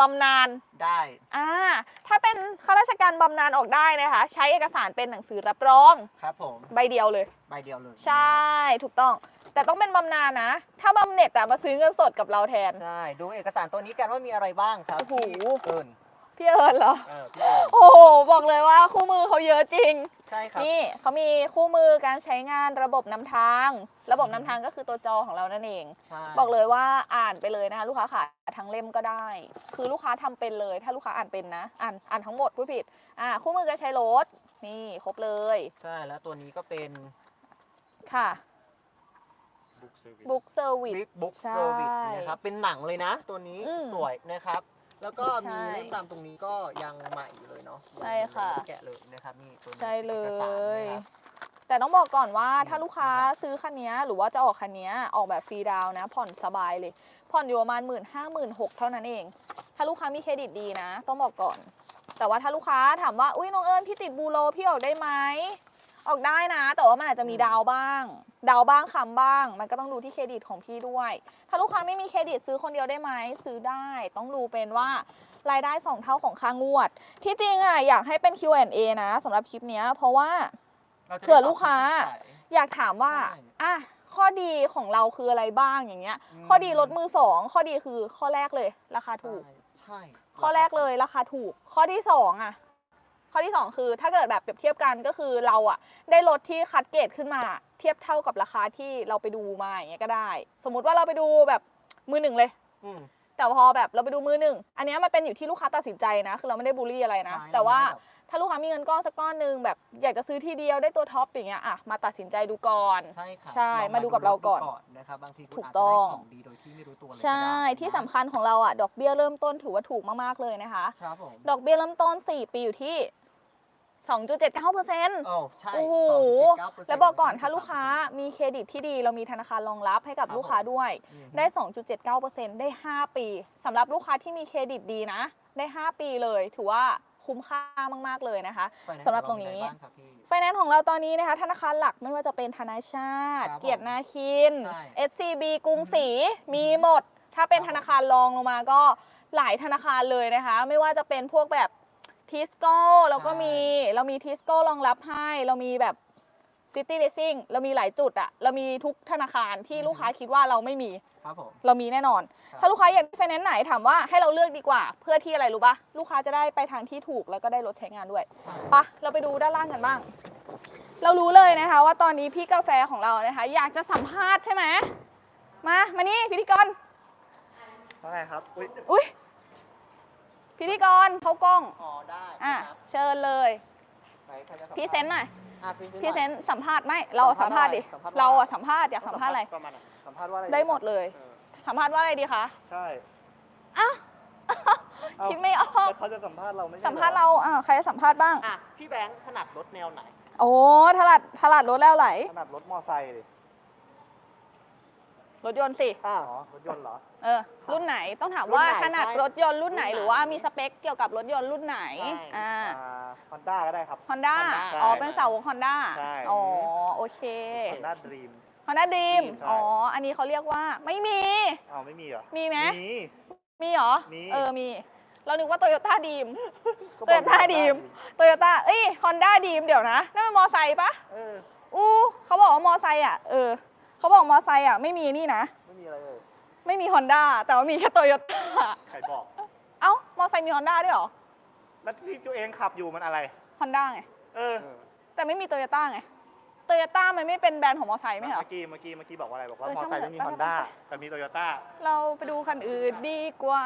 S1: บำนาญ
S3: ได้
S1: อ่า ถ้าเป็นข้าราชการบำนาญออกได้นะคะ ใช้เอกสารเป็นหนังสือรับรอง
S3: ครับผม
S1: ใบเดียวเลย
S3: ใบเดียวเลย
S1: ใช่ถูกต้อง แต่ต้องเป็นบำนาญนะ ถ้าบำเหน็จอะมาซื้อเงินสดกับเราแทน
S3: ใช่ ดูเอกสารตัวนี้กันว่ามีอะไรบ้างครับ
S1: โอ้โห
S3: พี่เอิญ
S1: พี่เอิญเหรอ
S3: เออพี่เอิญ
S1: โอ้โห บอกเลยว่าคู่มือเขาเยอะจริง
S3: ใช่ครับ
S1: นี่เขามีคู่มือการใช้งานระบบนำทาง ระบบนำทางก็คือตัวจอของเรานั่นเอง
S3: ใช่
S1: บอกเลยว่าอ่านไปเลยนะคะลูกค้าค่ะทั้งเล่มก็ได้ คือลูกค้าทำเป็นเลย ถ้าลูกค้าอ่านเป็นนะ อ่านอ่านทั้งหมดผู้ผิด อ่า คู่มือการใช้รถนี่ครบเลย
S3: ใช่ แล้วตัวนี้ก็เป็น
S1: ค่ะ
S2: บุ๊กเซอร์วิส
S1: Book Service
S3: Big Book
S1: ใช่
S3: Service นะครับเป็นหนังเลยนะ ตัวนี้
S1: อืม
S3: สวยนะครับ แล้วก็
S1: ใช่
S3: มีเล่มตามตรงนี้ก็ยังใหม่อยู่เลยเนาะ
S1: ใช่ค่ะ
S3: ยังไม่ได้แกะเลยนะครับนี่ตัวนี้
S1: ใช่เล
S3: อกสาร
S1: ย
S3: นะครับ
S1: แต่ต้องบอกก่อนว่าถ้าลูกค้าซื้อคันนี้หรือว่าจะออกคันนี้ออกแบบฟรีดาวน์นะ ผ่อนสบายเลย ผ่อนอยู่ประมาณหมื่นห้าหมื่นหกเท่านั้นเอง ถ้าลูกค้ามีเครดิตดีนะ ต้องบอกก่อน แต่ว่าถ้าลูกค้าถามว่าอุ้ยน้องเอิญพี่ติดบูโรพี่ออกได้ไหม ออกได้นะ แต่ว่ามันอาจจะมีดาวบ้าง ดาวบ้างคำบ้าง มันก็ต้องดูที่เครดิตของพี่ด้วย ถ้าลูกค้าไม่มีเครดิตซื้อคนเดียวได้ไหมซื้อได้ ต้องดูเป็นว่ารายได้สองเท่าของค่างวด ที่จริงอะอยากให้เป็น Q&A นะสำหรับคลิปเนี้ยเพราะว่า
S3: ราจะได้
S1: เผื่อลูกค้า
S3: ตอบคำถม
S1: อยากถามว่า
S3: ใช่
S1: อะข้อดีของเราคืออะไรบ้างอย่างเงี้ย
S3: อืม
S1: ข้อดีรถมือสองข้อดีคือข้อแรกเลย ราคาถูก
S3: ใช่
S1: ข้อแรกเลยราคาถูก ข้อที่สองอะ ข้อที่สองคือถ้าเกิดแบบเปรียบเทียบกันก็คือเราอะได้รถที่คัดเกรดขึ้นมา เทียบเท่ากับราคาที่เราไปดูมาอย่างเงี้ยก็ได้ สมมุติว่าเราไปดูแบบมือหนึ่งเลย
S3: อืม
S1: แต่พอแบบเราไปดูมือหนึ่ง อันเนี้ยมันเป็นอยู่ที่ลูกค้าตัดสินใจนะ คือเราไม่ได้บูลลี่อะไรนะ
S3: ใช่
S1: แต่ว่า
S3: เรไม่ได้แบบ
S1: ถ้าลูกค้ามีเงินก้อนสักก้อนหนึ่งแบบอยากจะซื้อทีเดียวได้ตัวท็อปอย่างเงี้ยอะมาตัดสินใจดูก่อน
S3: ใช่ค่ะ
S1: ใช่
S3: ลอง
S1: มาดูกับเราก่อน
S3: นะครับบางทีคุณ
S1: ถูก
S3: อาจจะ
S1: ต้อง
S3: ได้ของดีโดยที่ไม่รู้ตัวเลยก็
S1: ใช่
S3: ได้
S1: ที่สำคัญของเราอะดอกเบี้ยเริ่มต้นถือว่าถูกมากๆเลยนะคะ
S3: ครับผม
S1: ดอกเบี้ยเริ่มต้น 4 ปีอยู่ที่ 2.79เปอร์เซ็นต์
S3: โอ้ใช่
S1: โอ้โห
S3: 2.79%
S1: แล้วบอกก่อนถ้าลูกค้ามีเครดิตที่ดีเรามีธนาคารรองรับให้กับ
S3: ครับ
S1: ลูกค้าด้วย
S3: อืม
S1: ได้ 2.79%ได้ 5 ปีสำหรับลูกค้าที่มีเครดิตดีนะ ได้ 5 ปีเลย ถือว่าคุ้มค่ามาก ๆ เลยนะคะ
S3: ไฟแนนซ์
S1: สำหรับตรงนี้
S3: ขอเามีอะไรบ้างครับพี่
S1: ไฟแนนซ์ของเราตอนนี้นะคะ ธนาคารหลักไม่ว่าจะเป็นธนาชาติ
S3: ครับผม
S1: เกียรตินาคิน
S3: ใช่
S1: SCB กรุงศรีมีหมด ถ้าเป็น
S3: ครับผม
S1: ธนาคารรองลงมาก็หลายธนาคารเลยนะคะ ไม่ว่าจะเป็นพวกแบบ ทิสโก้เราก็มีเรามีทิสโก้รองรับให้ เรามีแบบซิตี้เลสซิ่งเรามีหลายจุดอะเรามีทุกธนาคารที่ลูกค้าคิดว่าเราไม่มี
S3: ครับผม
S1: เรามีแน่นอน
S3: ครับ
S1: ถ้าลูกค้าอยากได้ไฟแนนซ์ไหนถามว่าให้เราเลือกดีกว่า เพื่อที่อะไรรู้ปะลูกค้าจะได้ไปทางที่ถูกแล้วก็ได้รถใช้งานด้วยปะเราไปดูด้านล่างกันบ้าง เรารู้เลยนะคะ ว่าตอนนี้พี่กาแฟของเรานะคะ อยากจะสัมภาษณ์ใช่ไหมมามานี่พิธีกร
S2: ว่าไงครับ อุ้ย
S1: อุ้ย พิธีกรเขากล้อง
S3: อ๋อได้
S1: อะ
S3: ครับ
S1: เชิญเลย
S2: ไหนใครจะสัมภาษณ์
S1: พรี่เซนต์หน่อย
S3: อะพรีเซนต์
S1: พรี่เซ
S3: ห
S1: น
S3: น่อย
S1: ต์สัมภาษณ์ไหมเราอะ
S3: สั
S1: สัม
S3: ม
S1: ภา
S3: ภา
S1: ษ
S3: ษณ์
S1: ณ์ดิ
S3: สัมภาษณ์
S1: เรา
S3: ว่า
S1: อะสัมภาษณ์อยากสัมภาษณ์อะไร
S2: ประมาณไหนสัมภาษณ์ว่าอะไร
S1: ได้หมดเลย
S2: ออ
S1: สัมภาษณ์ว่าอะไรดีคะ
S2: ใช่
S1: อ้าว
S2: เอ้า
S1: คิดไม่ออก
S2: แล้วเขาจะสัมภาษณ์เราไม่ใช่
S1: สัมภาษณ์เราอ่าใครจะสัมภาษณ์บ้าง
S3: อะพี่แบงค์ถนัดรถแนวไหน
S1: โอ้ถลัดถลัดรถแล้วไหล
S2: ขนาดรถมอไซค์ดิ
S1: รถยนต์สิ
S3: อะ
S2: อ๋อรถยนต์เหรอ
S1: เออ รุ่นไหนต้องถามว่า
S3: รุ่นไหน
S1: ถนัด
S3: ใช่
S1: รถยนต์รุ่นไหน
S3: รุ่นไหน
S1: หรือว่ามีสเปคเกี่ยวกับรถยนต์รุ่นไหน
S3: ใช่
S1: อ่า
S2: อ่าฮอนด้าก็ได้ครับ
S1: ฮอนด้า
S3: Honda
S1: อ๋อ
S2: ใช่
S1: เป็นเสาวกฮอนด้า
S2: ใช่
S1: อ๋อ โอเค
S2: ฮอนด้าดรีม
S1: ฮอนด้าดีม
S2: ใช่
S1: อ๋อ อันนี้เขาเรียกว่า ไม่มี
S2: อ้าวไม่มีเหรอ
S1: มีไหม
S2: มี
S1: มีเหรอ
S2: มี
S1: เออ มี เรานึกว่าโตโยต้าดีม
S2: ก็
S1: โตโยต้าดีมโตโยต้า เอ้ย ฮอนด้าดีมเดี๋ยวนะ นั่นมันมอไซค์ปะ
S2: เออ
S1: อู้เขาบอกว่ามอไซค์อะ เออ เขาบอกมอไซค์อะไม่มีนี่นะ
S2: ไม่มีอะไรเลย
S1: ไม่มีฮอนด้าแต่ว่ามีแค่โตโยต้า
S2: ใครบอก
S1: เอ้ามอไซค์มีฮอนด้าด้วยเหรอ
S2: แล้วที่ตัวเองขับอยู่มันอะไร
S1: ฮอนด้าไง
S2: เออ
S1: แต่ไม่มีโตโยต้าไงโตโยต้ามันไม่เป็นแบรนด์ของมอไซค์ไม่เหรอ
S2: เมื่อกี้เมื่อกี้เมื่อกี้บอกว่าอะไรบอกว่า
S1: เออ
S2: มอไซค์
S1: ช่าง
S2: ไม่มี
S1: มัน
S2: ฮอนด้า
S1: ไปไป
S2: แต่มีโตโยต้า
S1: เราไปดูคันอื่นดีกว่า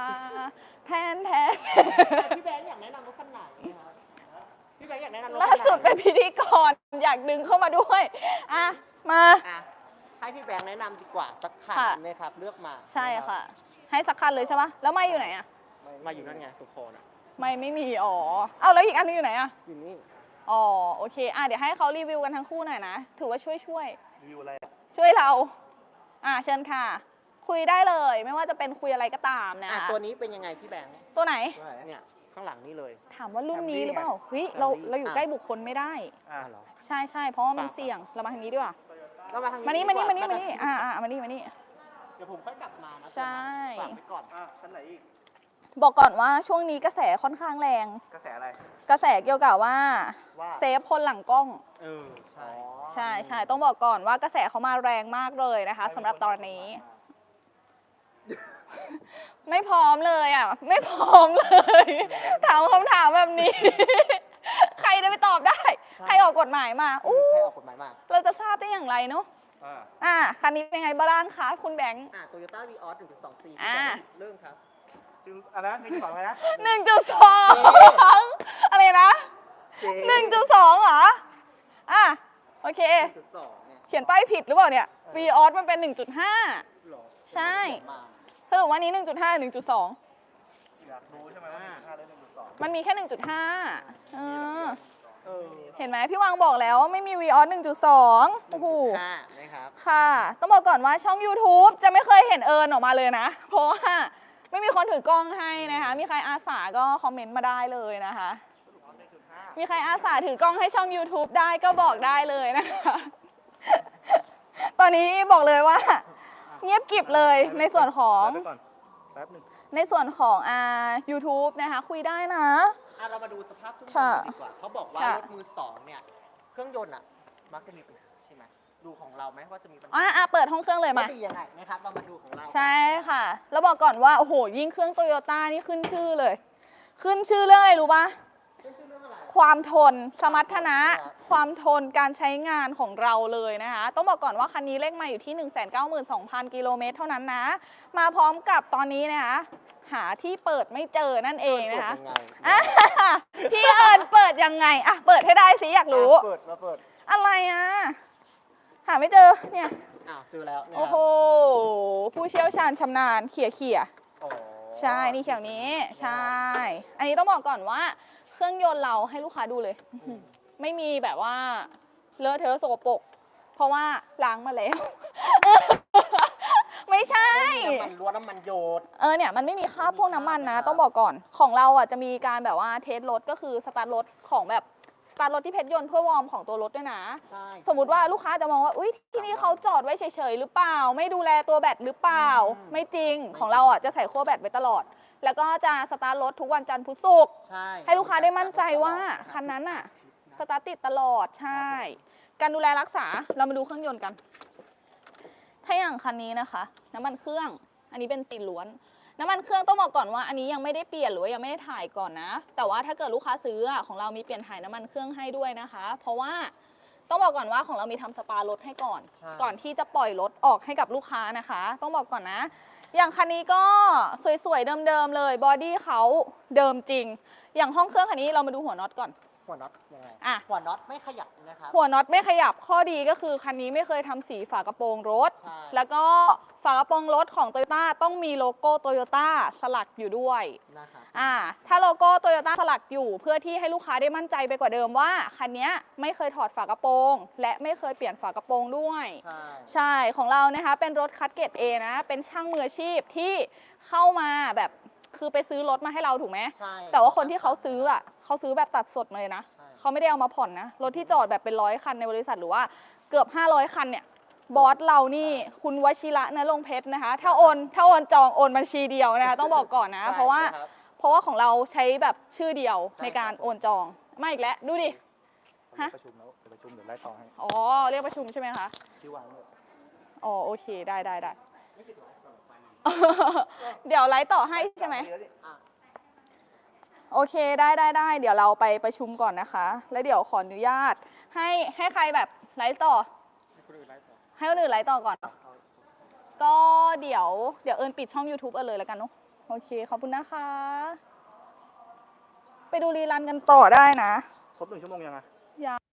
S1: แทนแทน
S3: พี่แบงค์อยากแนะนำรถคันไหนครับพี่แบงค์อยากแนะนำรถคันไหน
S1: ล่าสุดเป็นพิธีกรอยากดึงเข้ามาด้วย อะ มา
S3: อะ ให้พี่แบงค์แนะนำดีกว่าสักคัน
S1: ค่ะ
S3: นะครับเลือกมา
S1: ใช่ค่ะ ให้สักคันเลยใช่ปะแล้วไม่อยู่ไหนอะ
S3: มาอยู่นั่นไงทุกคนอะ
S1: ไม่ไม่มีอ๋อเอาแล้วอีกอันนึงอยู่ไหนอะ
S3: อยู่นี่
S1: อ๋อโอเคอะเดี๋ยวให้เขารีวิวกันทั้งคู่หน่อยนะถือว่าช่วยช่วย
S2: รีวิวอะไรอะ
S1: ช่วยเรา อะเชิญค่ะ คุยได้เลย ไม่ว่าจะเป็นคุยอะไรก็ตามนะ
S3: อะตัวนี้เป็นยังไงพี่แบงค์
S1: ตัวไหน
S2: ตัวไหน
S3: เนี่ยข้างหลังนี่เลย
S1: ถามว่ารุ่นนี้
S2: Camry
S1: หรือเปล่าเฮ้ย
S3: ไง
S1: เรา
S3: Camry
S1: เราอยู่
S3: อะ
S1: ใกล้บุคคลไม่ได้
S2: อะ
S3: อะเหรอ
S1: ใช่ใช่เพราะว่ามัน
S3: ป่ะ
S1: เสี่ยงเรามาทางนี้ดีกว่า
S3: เรามาทาง
S1: มานี่
S3: ดี
S1: มานี่
S3: ก
S1: มา
S3: ว่
S1: นี่มานี่อ่าอ่ามานี่มานี่
S3: เดี๋ยวผมค่อยกลับมานะ
S1: ใช่
S3: ฝากไว้ก่อน
S2: อะชั้นไหนอีก
S1: บอกก่อนว่าช่วงนี้กระแสค่อนข้างแรง
S2: กระแสอะไร
S1: กระแสเกี่ยวกับว่า
S2: ว่า
S1: เซฟคนหลังกล้อง
S3: เออ ใช่
S1: ใช่ใช่ต้องบอกก่อนว่ากระแสเขามาแรงมากเลยนะคะสำหรับตอนนี้ ไม่พร้อมเลยอะ ไม่พร้อมเลย ถามคำถามแบบนี้ ใครจะไปตอบได้ ใครออกกฎหมายมา
S3: อื
S1: อู้
S3: มใครออกกฎหมายมา
S1: เราจะทราบได้อย่างไรเนาะ
S2: อ่า
S1: อะคันนี้เป็นไงบ้างคะคุณแบงค์
S3: อะโตโยต้าวีออส1.2ปี
S1: อ่า
S3: เริ่มครับ
S2: จึงอันนั้นหนึ่งสองเลยนะ
S1: หนึ่งจุดสองอะไรนะ
S3: เจ๊
S1: หนึ่งจุดสองเหรอ อะ โอเค
S3: 1.2เนี่ย
S1: เขียนป้ายผิดหรือเปล่าเนี่ย v ีออสมันเป็น 1.5
S3: หรอ
S1: ใช่
S3: เขียนมา
S1: สรุปว่านี้ 1.5 1.2
S2: อยากรู้ใช่ไหมว่าค่าได้หนึ่งจุดสอง
S1: มันมีแค่ 1.5เออ
S3: เอ
S2: เออ
S1: เห็นไหมพี่วังบอกแล้วว่าไม่มี v ีออส1.2โอ้โห
S3: ห้านะครับ
S1: ค่ะ ต้องบอกก่อนว่าช่อง YouTube จะไม่เคยเห็นเอิญออกมาเลยนะ เพราะว่าไม่มีคนถือกล้องให้นะคะ มีใครอาสาก็คอมเมนต์มาได้เลยนะคะ มีใครอาสาถือกล้องให้ช่อง YouTube ได้ก็บอกได้เลยนะคะ ตอนนี้บอกเลยว่า เงียบกริบเลยในส่วนของ
S2: แป๊บไปก่อนแป๊บหนึง
S1: ในส่วนของอ่า YouTube นะคะ คุยได้นะ
S3: อะเรามาดูสภาพเครื่องย
S1: ค่ะ
S3: นต์ดีกว่าเขาบอกว่า
S1: ค่ะ
S3: รถมือสองเนี่ยเครื่องยนต์อะมักจะมีปัญหาใช่ไหมดูของเราไหมว่าจะมีปัญหา
S1: อะอะเปิดห้องเครื่องเลยมา
S3: ดียังไงนะครับเรามาดูของเรา
S1: ใช่ค่ะ แล้วบอกก่อนว่า โอ้โห ยิ่งเครื่องโตโยต้านี่ขึ้นชื่อเลย ขึ้นชื่อเรื่องอะไรรู้ปะ
S3: เรื่องชื่อเรื่องอะไร
S1: ความทน สมรรถนะ
S3: ครับ
S1: ความทน การใช้งานของเราเลยนะคะ ต้องบอกก่อนว่าคันนี้เลขมาอยู่ที่ 192,000 กิโลเมตรเท่านั้นนะ มาพร้อมกับตอนนี้นะคะ หาที่เปิดไม่เจอนั่นเองนะคะ
S3: เปิดยังไง
S1: อะพี่เอิญเปิดยังไงอะเปิดให้ได้สิอยากรู้
S3: เปิดมาเปิด
S1: อะไรอะหาไม่เจอเนี่ย
S3: อ้าวเจอแล้วนะค
S1: โอ้
S3: รับ
S1: โหผู้เชี่ยวชาญชำนาญเขี่ยเขี่ย
S3: อ๋อ
S1: ใช่นี่เขียวนี้ใช่ อันนี้ต้องบอกก่อนว่า เครื่องยนต์เราให้ลูกค้าดูเลย
S3: อืม
S1: ไม่มีแบบว่าเลอะเทอะสกปรกเพราะว่าล้างมาแล้ว ไม่ใช่
S3: ไม่มีน้ำมันล้วนน้ำมันโยด
S1: เออเนี่ยมันไม่มีค่าพวกน้ำมันนะ ต้องบอกก่อนของเราอะจะมีการแบบว่าเทสรถก็คือสตาร์ทรถของแบบสตาร์ทรถที่เพชรยนต์เพื่อวอร์มของตัวรถด้วยนะ
S3: ใช่
S1: สมมุติว่าลูกค้าจะมองว่าอุ้ยที่นี่เขาจอดไว้เฉยๆหรือเปล่า ไม่ดูแลตัวแบตหรือเปล่า
S3: อืม
S1: ไม่จริงของเราอะจะใส่ขั้วแบตไว้ตลอด แล้วก็จะสตาร์ทรถทุกวันจันทร์พุธศุกร์
S3: ใช่
S1: ให้ลูกค้าได้มั่นใจว่าคันนั้นอะสตาร์ทติดตลอดใช่ การดูแลรักษาเรามาดูเครื่องยนต์กัน ถ้าอย่างคันนี้นะคะ น้ำมันเครื่อง อันนี้เป็นซีนล้วน น้ำมันเครื่องต้องบอกก่อนว่าอันนี้ยังไม่ได้เปลี่ยนหรือว่ายังไม่ได้ถ่ายก่อนนะ แต่ว่าถ้าเกิดลูกค้าซื้ออะของเรามีเปลี่ยนถ่ายน้ำมันเครื่องให้ด้วยนะคะ เพราะว่าต้องบอกก่อนว่าของเรามีทำสปารถให้ก่อน
S3: ใช่
S1: ก่อนที่จะปล่อยรถออกให้กับลูกค้านะคะ ต้องบอกก่อนนะ อย่างคันนี้ก็สวยๆเดิมๆเลยบอดี้เขาเดิมจริง อย่างห้องเครื่องคันนี้เรามาดูหัวน็อตก่อน
S3: หัวน็อตยังไง
S1: อะ
S3: หัวน็อตไม่ขยับนะครับ
S1: หัวน็อตไม่ขยับข้อดีก็คือคันนี้ไม่เคยทำสีฝากระโปรงรถ
S3: ใช่
S1: แล้วก็ฝากระโปรงรถของโตโยต้าต้องมีโลโก้โตโยต้าสลักอยู่ด้วย
S3: นะครับ
S1: อ่า ถ้าโลโก้โตโยต้าสลักอยู่เพื่อที่ให้ลูกค้าได้มั่นใจไปกว่าเดิมว่า คันนี้ไม่เคยถอดฝากระโปรง และไม่เคยเปลี่ยนฝากระโปรงด้วย
S3: ใช่
S1: ใช่ของเรานะคะเป็นรถคัดเกรดเอนะ เป็นช่างมืออาชีพที่เข้ามาแบบ คือไปซื้อรถมาให้เราถูกไหม
S3: ใช่
S1: แต่ว่าคนที่เขาซื้ออะเขาซื้อแบบตัดสดมาเลยนะ
S3: ใช่
S1: เขาไม่ได้เอามาผ่อนนะ รถที่จอดแบบเป็นร้อยคันในบริษัทหรือว่าเกือบ 500 คันเนี่ย บอสเรานี่คุณวชิระนรงค์เพชรนะคะ ถ้าโอนถ้าโอนจองโอนบัญชีเดียวนะคะ ต้องบอกก่อนนะ
S3: ใช่
S1: เพราะว่า
S3: ครับ
S1: เพราะว่าของเราใช้แบบชื่อเดียว
S3: ใช่
S1: ในการ
S3: ครับ
S1: โอนจองมาอีกแล้วดูดิ ฮะ
S2: ประชุมแล้วเดี๋ยวประชุมเดี๋ยวไล่ต่อให้
S1: อ๋อเรียกประชุมใช่ไหมคะ
S2: ที่วางเนี่ย
S1: อ๋อโอเคได้ได้ได้ เดี๋ยวไลฟ์ต่อให้ใช่ไหม
S3: อะ
S1: โอเคได้ได้ได้ เดี๋ยวเราไปประชุมก่อนนะคะ แล้วเดี๋ยวขออนุญาต ให้ให้ใครแบบไลฟ์ต่อ
S3: ให้คนอื่นไล่ต่อ
S1: ให้คนอื่นไลฟ์ต่อก่อน ก็เดี๋ยวเดี๋ยวเอิญปิดช่อง YouTube เอิญเลยแล้วกันเนาะโอเค ขอบคุณนะคะ ไปดูรีรันกันต่อได้นะ
S2: ครบหนึ่งชั่วโมงยังไง
S1: ยัง